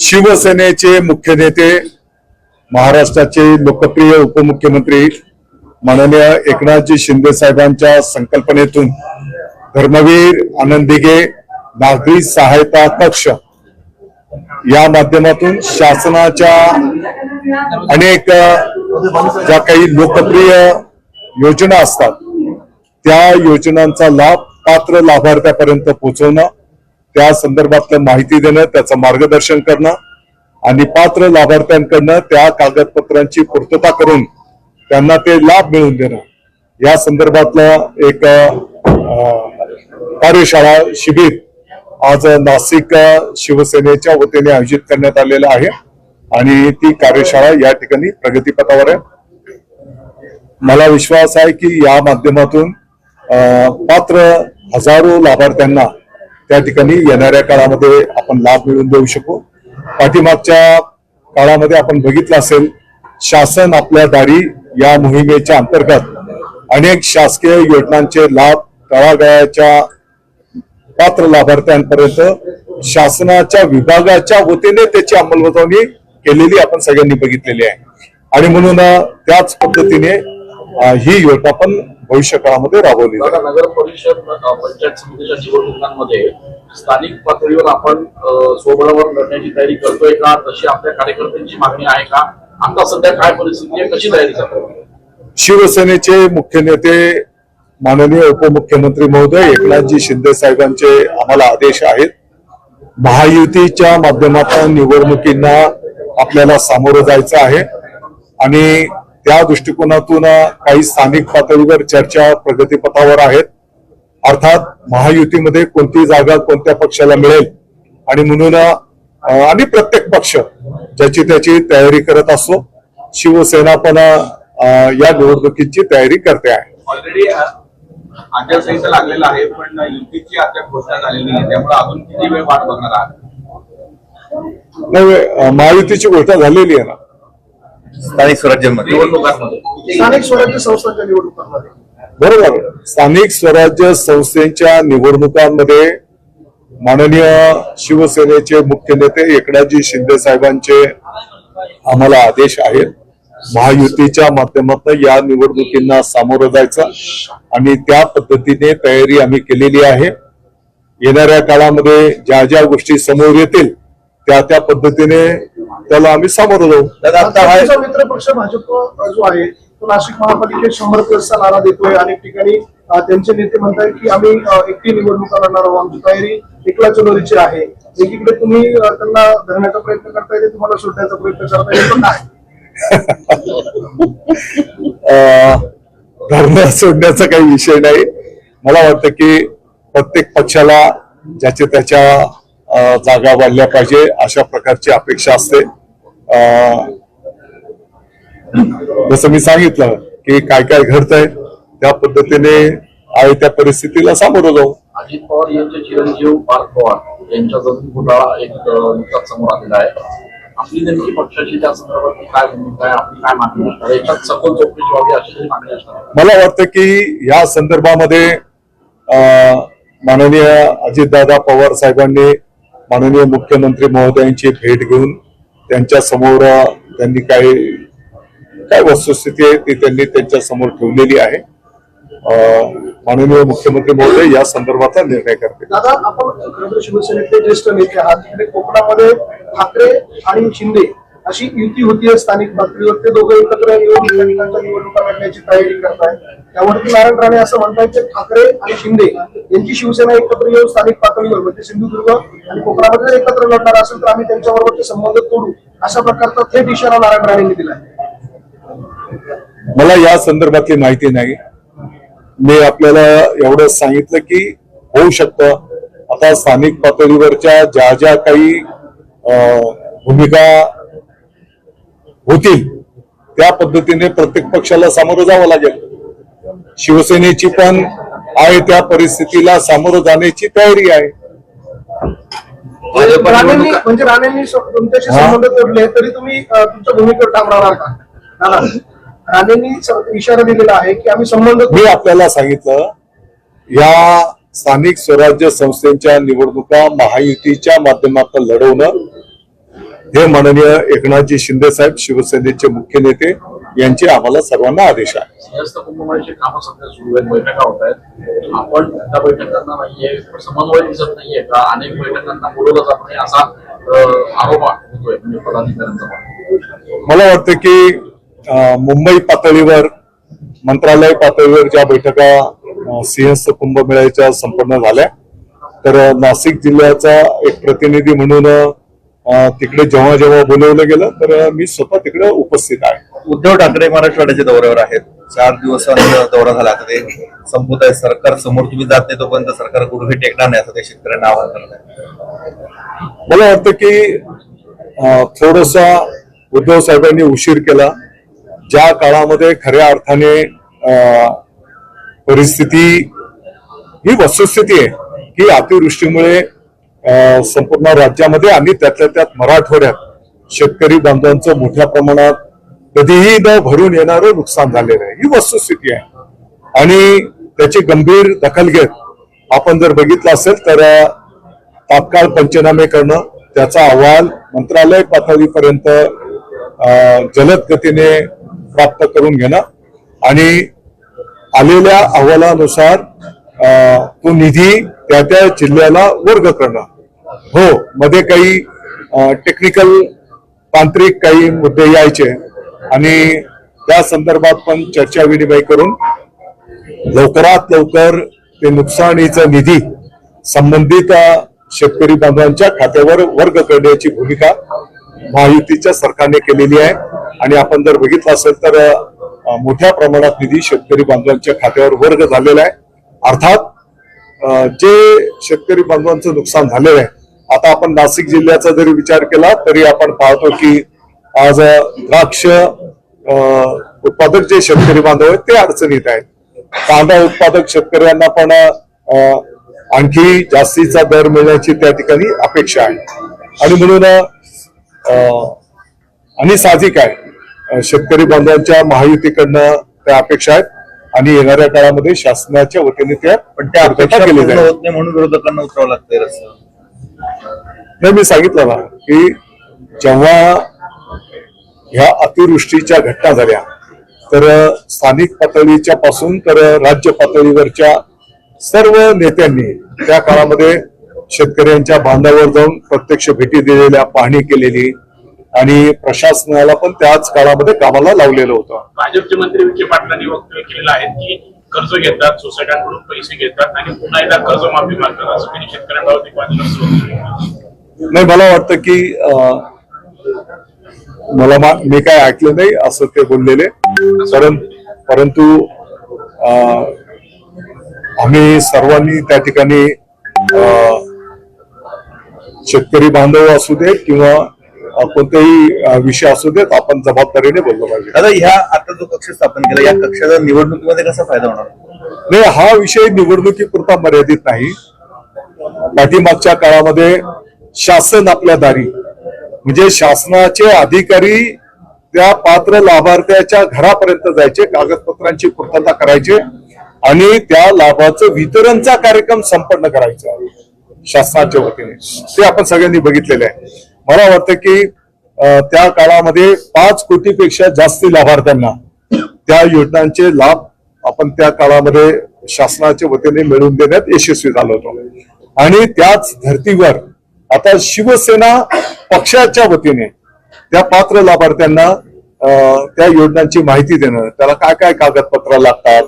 शिवसेनेचे मुख्य नेते महाराष्ट्राचे लोकप्रिय उपमुख्यमंत्री माननीय एकनाथजी शिंदे साहेबांच्या संकल्पनेतून धर्मवीर आनंदिगे नागरी सहायता कक्ष या माध्यमातून शासनाच्या अनेक ज्या काही लोकप्रिय योजना असतात त्या योजनांचा लाभ पात्र लाभार्थ्यापर्यंत पोहोचवणं त्या संदर्भातलं माहिती देणं त्याचं मार्गदर्शन करणं आणि पात्र लाभार्थ्यांकडनं त्या कागदपत्रांची पूर्तता करून त्यांना ते लाभ मिळवून देणं. या संदर्भातलं एक कार्यशाळा शिबिर आज नाशिक शिवसेनेच्या वतीने आयोजित करण्यात आलेलं आहे आणि ती कार्यशाळा या ठिकाणी प्रगतीपथावर आहे. मला विश्वास आहे की या माध्यमातून पात्र हजारो लाभार्थ्यांना त्या ठिकाणी येणाऱ्या काळामध्ये आपण लाभ मिळवून देऊ शकू. पाठीमागच्या काळामध्ये आपण बघितलं असेल शासन आपल्या दारी या मोहिमेच्या अंतर्गत अनेक शासकीय योजनांचे लाभ तळागाळाच्या पात्र लाभार्थ्यांपर्यंत शासनाच्या विभागाच्या वतीने त्याची अंमलबजावणी केलेली आपण सगळ्यांनी बघितलेली आहे. आणि म्हणून त्याच पद्धतीने ही योजना पण भविष्य काळामध्ये राबवली जाईल. नगर परिषद पंचायत समितीच्या निवडणुकांमध्ये स्थानिक पातळीवर आपण अ, स्वबळावर लढण्याची तयारी करतोय का? तशी आपल्या कार्यकर्त्यांची मागणी आहे का? आता सध्या काय परिस्थिती आहे? कशी तयारी करतोय? शिवसेनेचे मुख्य नेते माननीय उपमुख्यमंत्री महोदय एकनाथजी शिंदे साहेबांचे आम्हाला आदेश आहेत. महायुतीच्या माध्यमातून निवडणुकींना आपल्याला सामोरं जायचं आहे. आणि त्या दृष्टिकोनातून काही स्थानिक पातळीवर चर्चा प्रगतीपथावर आहेत. अर्थात महायुतीमध्ये कोणती जागा कोणत्या पक्षाला मिळेल? आणि म्हणून आणि प्रत्येक पक्ष ज्याची त्याची तयारी करत असतो. शिवसेना पण या निवडणुकीची तयारी करते आहे. ऑलरेडी आचारसंहिता लागलेला आहे पण युतीची अद्याप घोषणा झालेली नाही त्यामुळे अजून किती वेळ वाट बघणार आहात? महायुतीची घोषणा झालेली आहे ना. स्थानिक स्वराज्यामध्ये निवडणुकांमध्ये. स्थानिक स्वराज्य संस्थांच्या निवडणुकांमध्ये. बरोबर स्थानिक स्वराज्य संस्थेच्या निवडणुकांमध्ये माननीय शिवसेनेचे मुख्य नेते एकनाथजी शिंदे साहेबांचे आम्हाला आदेश आहेत. महायुतीच्या माध्यमातून या निवडणुकींना सामोरं जायचं आणि त्या पद्धतीने तयारी आम्ही केलेली आहे. येणाऱ्या काळामध्ये ज्या ज्या गोष्टी समोर येतील त्या त्या पद्धतीने त्याला आम्ही सामोरं जाऊ. दादा आता हा तुमचा मित्र पक्ष भाजप जो आहे तो नाशिक महापालिकेत शंभर प्लसचा नारा देतोय. अनेक ठिकाणी अ, त्यांचे नेते म्हणतात की आम्ही अ, एकटी निवडणुका लढणार आहोत. आमची तयारी एकला चलोरीची आहे. एकीकडे तुम्ही अ, त्यांना धरण्याचा प्रयत्न करताय ते तुम्हाला सोडण्याचा प्रयत्न करताय. हे पण काय अं, सोडण्याचा काही विषय नाही. मला वाटतं की प्रत्येक पक्षाला ज्याच्या त्याच्या जागा वाढल्या पाहिजे अशा प्रकारची अपेक्षा असते जसं मी सांगितलं की काय काय घडतंय त्या पद्धतीने आहे त्या परिस्थितीला सामोरं जाऊ अजित पवार यांचे चिरंजीव पार्थ पवार यांच्या घोटाळा एक नुकताच समोर आलेला आहे आपली नेमकी पक्षाची त्या संदर्भात काय भूमिका आहे आपली काय मागणी असणार? याच्यात सखोल चौकशी व्हावी अशी मागणी असणार. मला वाटतं की या संदर्भामध्ये माननीय अजितदादा पवार साहेबांनी माननीय मुख्यमंत्री महोदयांची भेट घेऊन त्यांच्यासमोर त्यांनी काय काय वस्तुस्थिती आहे ती त्यांनी त्यांच्यासमोर ठेवलेली आहे. माननीय मुख्यमंत्री महोदय या संदर्भातला निर्णय करते दादा आपण शिवसेनेचे ज्येष्ठ नेते आहात. कोकणामध्ये ठाकरे आणि शिंदे अशी युती होतीये स्थानिक पातळीवर ते दोघे एकत्र येऊन ठिकाणच्या निवडणुका लढण्याची तयारी करतायत त्यावरती नारायण राणे असं म्हणतायत की ठाकरे आणि शिंदे यांची शिवसेना एकत्र येऊन स्थानिक पातळीवर म्हणजे सिंधुदुर्ग आणि कोकणामध्ये जर एकत्र लढणार असेल तर आम्ही त्यांच्याबरोबरचे संबंध तोडू. अशा प्रकारचा थेट इशारा नारायण राणेंनी दिला मला या संदर्भातली माहिती नाही. मी आपल्याला एवढं सांगितलं की होऊ शकतं. आता स्थानिक पातळीवरच्या ज्या ज्या काही अं, भूमिका होतील. त्या पद्धतीने प्रत्येक पक्षाला सामोरं जावं लागेल. शिवसेनेची पण आहे त्या परिस्थितीला सामोरं जाण्याची तयारी आहे. म्हणजे राणेंनी म्हणजे तुमच्याशी? संबंध तोडले तरी तुम्ही तुमच्या भूमिकेवर ठाम राहणार का? राणेंनी इशारा दिलेला आहे की आम्ही संबंध मी आपल्याला सांगितलं या स्थानिक स्वराज्य संस्थेच्या निवडणुका महायुतीच्या माध्यमातून लढवणं हे माननीय एकनाथजी शिंदे साहेब शिवसेनेचे मुख्य नेते यांचे आम्हाला सर्वांना आदेश आहे. सिंहस्थ कुंभमेळ्याची कामं सध्या सुरू आहेत बैठका होत आहेत. आपण त्या बैठकांना नाहीये समन्वय दिसत नाहीये का? अनेक बैठकांना बोलवलं जात नाही असा अं, आरोप होतोय म्हणजे पदाधिकाऱ्यांचा. मला वाटतं की मुंबई पातळीवर मंत्रालय पातळीवर ज्या बैठका सिंहस्थ कुंभमेळ्याच्या संपन्न झाल्या तर नाशिक जिल्ह्याचा एक प्रतिनिधी म्हणून तिकडे जेव्हा जेव्हा बोलवलं गेलं तर मी स्वतः तिकडे उपस्थित आहे. उद्धव ठाकरे मराठवाड्याच्या दौऱ्यावर आहेत. चार दिवसांचा दौरा झाला. आता ते संपत आहे. सरकार समोर तुम्ही जात नाही तोपर्यंत सरकार कुठे टेकणार नाही असं ते शेतकऱ्यांना आवाहन करत आहे. मला वाटतं की थोडसा उद्धव साहेबांनी उशीर केला. ज्या काळामध्ये खऱ्या अर्थाने परिस्थिती ही वस्तुस्थिती आहे. की अतिवृष्टीमुळे संपूर्ण राज्यामध्ये आणि त्यातल्या त्यात मराठवाड्यात शेतकरी बांधवांचं मोठ्या प्रमाणात कधीही न भरून येणारं नुकसान झालेलं आहे. ही वस्तुस्थिती आहे. आणि त्याची गंभीर दखल घेत आपण जर बघितलं असेल तर तात्काळ पंचनामे करणं त्याचा अहवाल मंत्रालय पातळीपर्यंत जलद गतीने प्राप्त करून घेणं आणि आलेल्या अहवालानुसार तो निधी त्या त्या जिल्ह्याला वर्ग करणं. हो मध्ये काही टेक्निकल तांत्रिक काही मुद्दे यायचे आणि त्या संदर्भात पण चर्चा विनिमय करून लवकरात लवकर ते नुकसानीचा निधी संबंधित शेतकरी बांधवांच्या खात्यावर वर्ग करण्याची भूमिका महायुतीच्या सरकारने केलेली आहे. आणि आपण जर बघितलं असेल तर मोठ्या प्रमाणात निधी शेतकरी बांधवांच्या खात्यावर वर्ग झालेला आहे. अर्थात जे शेतकरी बांधवांचं नुकसान झालेलं आहे आता आपण नाशिक जिल्ह्याचा जरी विचार केला तरी आपण पाहतो की आज द्राक्ष उत्पादक जे शेतकरी बांधव आहेत ते अडचणीत आहेत. कांदा उत्पादक शेतकऱ्यांना पण आणखी जास्तीचा दर मिळण्याची त्या ठिकाणी अपेक्षा आहे. आणि म्हणून आणि साहजिक आहे. शेतकरी बांधवांच्या महायुतीकडनं त्या अपेक्षा आहेत. आणि येणाऱ्या काळामध्ये शासनाच्या वतीने त्या पण त्या अपेक्षा केली पूर्ण जाईल. होत नाही म्हणून विरोधकांना उतरावं लागतंय नाही मी सांगितलं ना की जेव्हा ह्या अतिवृष्टीच्या घटना झाल्या तर स्थानिक पातळीच्या पासून तर राज्य पातळीवरच्या सर्व नेत्यांनी त्या काळामध्ये शेतकऱ्यांच्या बांधावर जाऊन प्रत्यक्ष भेटी दिलेल्या पाहणी केलेली आणि प्रशासनाला पण त्याच काळामध्ये कामाला लावलेलं होतं. भाजपचे मंत्री विखे पाटलांनी वक्तव्य केलेलं आहे की कर्ज घेतात सोसायट्यांकडून पैसे घेतात आणि पुन्हा एकदा कर्जमाफी मागतात असं त्यांनी शेतकऱ्यांबाबत नाही मला वाटतं की मला मा- काय ऐकलं नाही असं ते बोललेले. परंतु आम्ही सर्वांनी त्या ठिकाणी शेतकरी बांधव असू देत किंवा कोणताही विषय असू देत आपण जबाबदारीने बोललो पाहिजे. दादा ह्या आता जो कक्ष स्थापन केला या कक्षाचा निवडणुकीमध्ये कसा फायदा होणार? नाही हा विषय निवडणुकीपुरता मर्यादित नाही. पाठीमागच्या काळामध्ये शासन आपल्या दारी. म्हणजे शासनाचे अधिकारी त्या पात्र लाभार्थ्याच्या घरापर्यंत जायचे कागदपत्रांची पूर्तता करायचे आणि त्या लाभाचं वितरणचा कार्यक्रम संपन्न करायचा शासनाच्या वतीने. ते आपण सगळ्यांनी बघितलेले आहे. मला वाटतं की त्या काळामध्ये पाच कोटीपेक्षा जास्ती लाभार्थ्यांना त्या योजनांचे लाभ आपण त्या काळामध्ये शासनाच्या वतीने मिळवून देण्यात यशस्वी झालो होतो. आणि त्याच धर्तीवर आता शिवसेना पक्षाच्या वतीने त्या पात्र लाभार्थ्यांना त्या योजनांची माहिती देणं त्याला काय काय कागदपत्र लागतात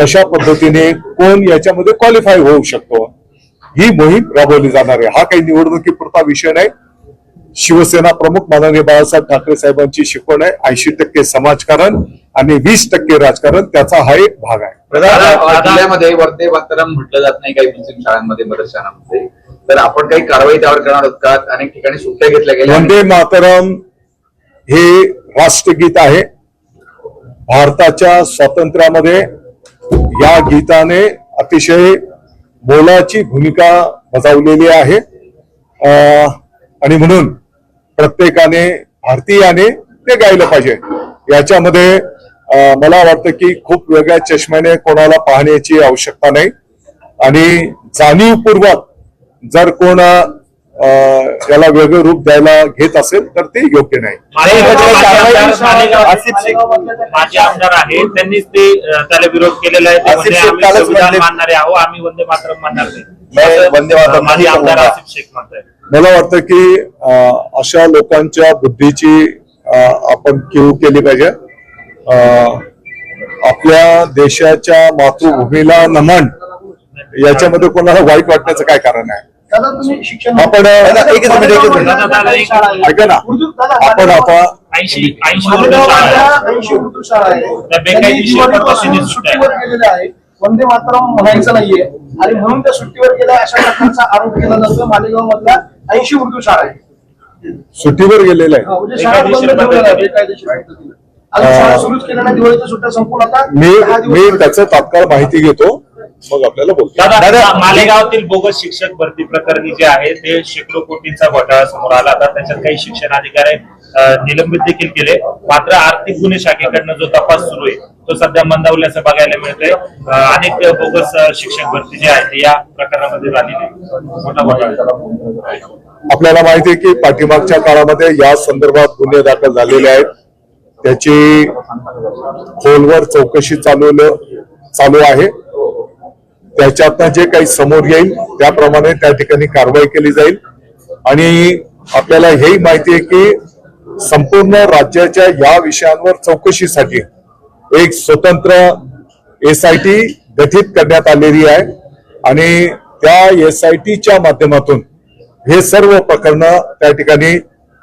कशा पद्धतीने कोण याच्यामध्ये क्वालिफाय होऊ शकतो ही मोहीम राबवली जाणार आहे. हा काही निवडणुकीपुरता विषय नाही. शिवसेना प्रमुख माननीय बाळासाहेब ठाकरे साहेबांची शिकवण आहे. ऐंशी टक्के समाजकारण आणि वीस टक्के राजकारण त्याचा हा एक भाग आहे. जिल्ह्यामध्ये वरते वातावरण म्हटलं जात नाही काही मुस्लिम शाळांमध्ये बऱ्याच शाळांमध्ये तर आपण काही कारवाई त्यावर करणार आहोत का? अनेक ठिकाणी सुट्ट्या घेतल्या गेल्या. वंदे मातरम हे राष्ट्रगीत आहे. भारताच्या स्वातंत्र्यामध्ये या गीताने अतिशय मोलाची भूमिका बजावलेली आहे. आणि म्हणून प्रत्येकाने भारतीयाने ते गायलं पाहिजे. याच्यामध्ये मला वाटतं की खूप वेगळ्या चष्म्याने कोणाला पाहण्याची आवश्यकता नाही. आणि जाणीवपूर्वक जर कोण याला वेगळं रूप द्यायला घेत असेल तर ते योग्य नाही. आसिफ शेख माझे आमदार आहेत. त्यांनीच ते त्याला विरोध केलेला आहे. वंदे मातरम मानणार नाही. आमदार. आसिफ शेख म्हणताय मला वाटतं की अशा लोकांच्या बुद्धीची आपण कीव केली पाहिजे. आपल्या देशाच्या मातृभूमीला नमन याच्यामध्ये कोणाला वाईट वाटण्याचं काय कारण आहे? दादा तुम्ही शिक्षण आपण. ऐका ना. आपण आता वंदे मातरम म्हणायचं नाहीये. आणि म्हणून त्या सुट्टीवर गेल्या अशा प्रकारचा आरोप केला जातो मालेगाव मधल्या ऐंशी उर्दू शाळा आहे. सुट्टीवर गेलेलं आहे. हा, म्हणजे मी. त्याचं तात्काळ माहिती घेतो. मग आपल्याला बोलतो. मालेगावातील बोगस शिक्षक भरती प्रकरणी जे आहे ते शेकडो कोटींचा घोटाळा समोर आला आता. त्याच्यात काही शिक्षण अधिकारी निलंबित देखील केले. मात्र आर्थिक गुन्हे शाखेकडनं जो तपास सुरू आहे तो सध्या मंदावल्याचं बघायला मिळतंय. अनेक बोगस शिक्षक भरती जे आहे ते या प्रकरणामध्ये झालेली. आपल्याला माहिती आहे की पाठीमागच्या काळामध्ये या संदर्भात गुन्हे दाखल झालेले आहेत. त्याची खोलवर चौकशी चालू चालू आहे. त्याच्यातनं जे काही समोर येईल त्याप्रमाणे त्या ठिकाणी कारवाई केली जाईल. आणि आपल्याला हेही माहिती आहे की संपूर्ण राज्याच्या या विषयांवर चौकशीसाठी एक स्वतंत्र एस आय टी गठीत करण्यात आलेली आहे. आणि त्या एस आय टीच्या माध्यमातून हे सर्व प्रकरण त्या ठिकाणी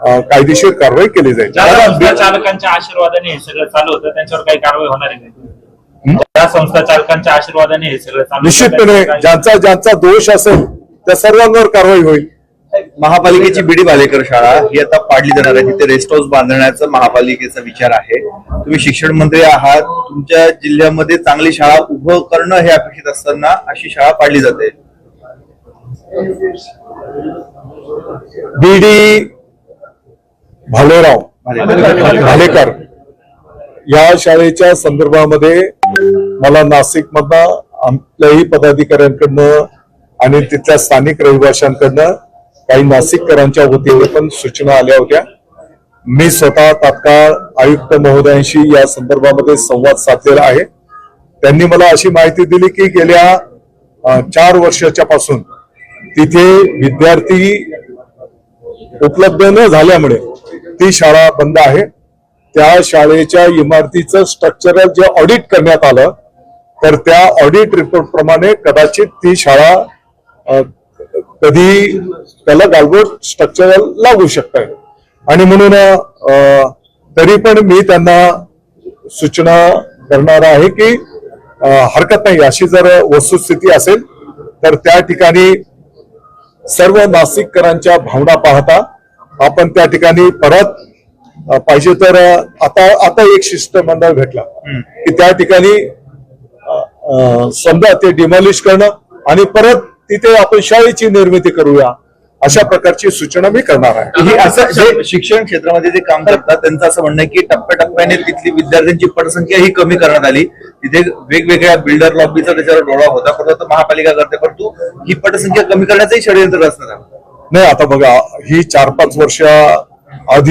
कायदेशीर कारवाई केली जाईल. चालकांच्या आशीर्वादाने हे सगळं चालू होतं त्यांच्यावर काही कारवाई होणार आहे ज्या संस्था चालकांच्या आशीर्वादाने हे सगळं चालू होतं, निश्चितपणे ज्यांचा ज्यांचा दोष असेल त्या सर्वांवर कारवाई होईल. महापालिकेची बिडी बालेकर शाळा ही आता पाडली जाणार आहे. तिथे रेस्ट हाऊस बांधण्याचा महापालिकेचा विचार आहे. तुम्ही शिक्षण मंत्री आहात. तुमच्या जिल्ह्यामध्ये चांगली शाळा उभं करणं हे अपेक्षित असताना अशी शाळा पाडली जाते. B D Bhalerao. भालेकर. या शाळेच्या संदर्भामध्ये मला नाशिक मधनं आपल्याही पदाधिकाऱ्यांकडनं आणि तिथल्या स्थानिक रहिवाशांकडनं काही नाशिककरांच्या वतीने पण सूचना आल्या होत्या. मी स्वतः तात्काळ आयुक्त महोदयांशी या संदर्भामध्ये संवाद साधलेला आहे. त्यांनी मला अशी माहिती दिली की गेल्या चार वर्षाच्या पासून तिथे विद्यार्थी उपलब्ध न झाल्यामुळे ती शाळा बंद आहे. त्या शाळेच्या इमारतीचं स्ट्रक्चरल जे ऑडिट करण्यात आलं तर त्या ऑडिट रिपोर्ट प्रमाणे कदाचित ती शाळा कधी त्याला गालबोट स्ट्रक्चरल लागू शकत आहे आणि म्हणून तरी पण मी त्यांना सूचना करणार आहे की हरकत नाही. अशी जर वस्तुस्थिती असेल तर त्या ठिकाणी सर्व नाशिककरांच्या भावना पाहता आपण त्या ठिकाणी परत पाहिजे तर आता आता एक शिष्टमंडळ भेटला. की त्या ठिकाणी समजा ते डिमॉलिश करणं आणि परत तिथे आपण शाळेची निर्मिती करूया अशा प्रकारची सूचना मी करणार आहे. ही असं जे शिक्षण क्षेत्रामध्ये जे काम करतात त्यांचं असं म्हणणं आहे की टप्प्याटप्प्याने तिथली विद्यार्थ्यांची पटसंख्या ही कमी करण्यात आली. तिथे वेगवेगळ्या बिल्डर लॉबीचा त्याच्यावर डोळा होता परंतु महापालिका करते परंतु ही पटसंख्या कमी करण्याचंही षडयंत्र असणार नाही आता बघा ही चार पाच वर्ष आधी